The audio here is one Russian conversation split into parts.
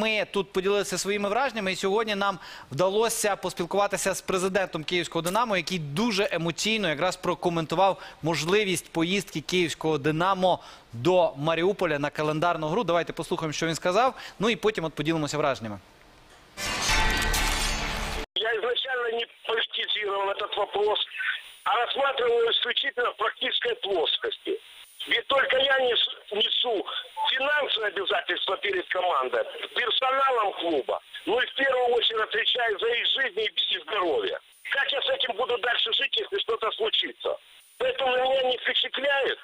Ми тут поділилися своїми враженнями, і сьогодні нам вдалося поспілкуватися з президентом Київського Динамо, який дуже емоційно якраз прокоментував можливість поїздки Київського Динамо до Маріуполя на календарну гру. Давайте послухаємо, що він сказав. Ну і потім от поділимося враженнями. Я изначально не политизировал этот вопрос, а рассматривал исключительно в практической плоскости. Командой, персоналом клуба, ну и в первую очередь отвечаю за их жизнь и здоровье. Как я с этим буду дальше жить, если что-то случится? Поэтому меня не впечатляет,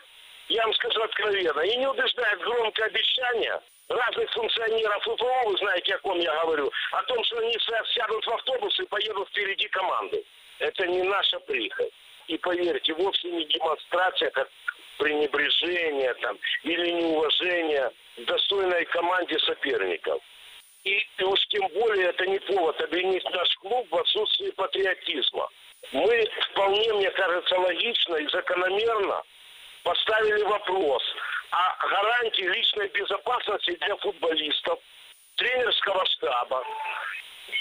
я вам скажу откровенно, и не убеждает громкое обещание разных функционеров ФПО, вы знаете, о ком я говорю, о том, что они сядут в автобус и поедут впереди команды. Это не наша прихоть. И поверьте, вовсе не демонстрация, как пренебрежение там, или неуважение достойной команде соперников. И, и уж тем более это не повод обвинить наш клуб в отсутствии патриотизма. Мы вполне, мне кажется, логично и закономерно поставили вопрос о гарантии личной безопасности для футболистов, тренерского штаба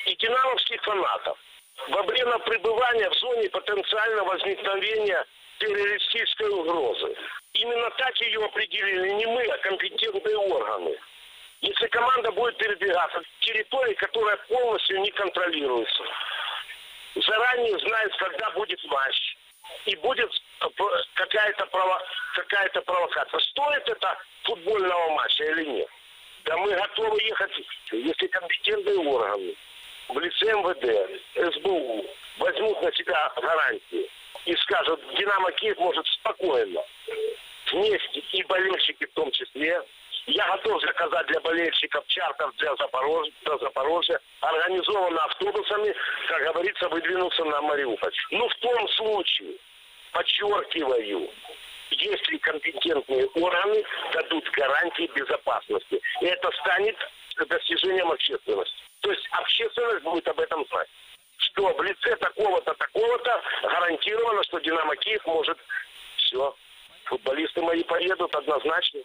и динамовских фанатов во время пребывания в зоне потенциального возникновения террористической угрозы. Именно так ее определили не мы, а компетентные органы. Если команда будет передвигаться к территории, которая полностью не контролируется, заранее знает, когда будет матч, и будет э, какая-то прово- какая-то провокация. Стоит это футбольного матча или нет? Да мы готовы ехать, если компетентные органы в лице МВД, гарантии и скажут, Динамо Киев может спокойно вместе и болельщики в том числе. Я готов заказать для болельщиков чартер для Запорожья, для Запорожья организованно автобусами, как говорится, выдвинуться на Мариуполь. Ну, в том случае, подчеркиваю, если компетентные органы дадут гарантии безопасности. И это станет достижением общественности. То есть общественность будет об этом знать. Что в лице такого-то, такого-то гарантировано, что Динамо Киев может все. Футболисты мои поедут однозначно.